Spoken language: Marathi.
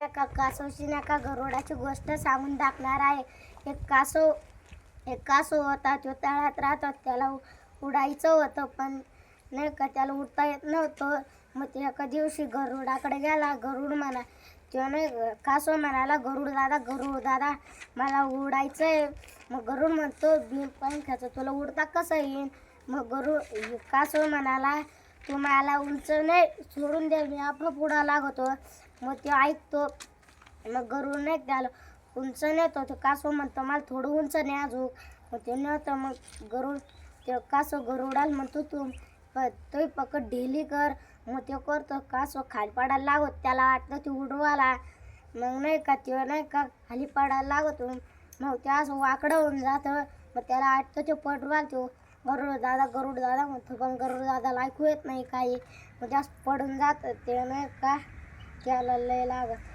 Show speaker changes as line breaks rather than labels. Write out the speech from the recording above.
एका कासवशी नका गरुडाची गोष्ट सांगून टाकणार आहे. एक कासव एक कासव होता तो तळ्यात राहत होता त्याला उडायचं होतं पण नाही का त्याला उडता येत नव्हतं. मग ते एका दिवशी गरुडाकडे गेला गरुड म्हणा तो नाही कासव म्हणाला गरुड दादा गरुड दादा मला उडायचं आहे मग गरुड म्हणतो बिन पंख्याचं तुला उडता कसं येईल मग गरुड कासव म्हणाला तू मला उंच नाही सोडून दे मी आपलं पुढं लागतो. मग ते ऐकतो. मग गरुड नाही त्याला उंच नेतो ते कासव म्हणतो मला थोडं उंच नाही अजून. मग ते नेतं मग गरुड ते कासव गरुडाला म्हणतो तू. प तो पकड ढिली कर. मग ते करतो कासव खाली पडायला लागत. त्याला वाटतं ते उडवाला मग नाही का ते नाही का खाली पडायला लागतो. मग ते असं वाकडं होऊन जातं. मग त्याला वाटतं ते पडवाल तो. गरुड दादा गरुड दादा म्हणतो पण गरुड दादाला ऐकू येत नाही काही. मग जास्त पडून जातं ते नाही का? त्याला लय लागत.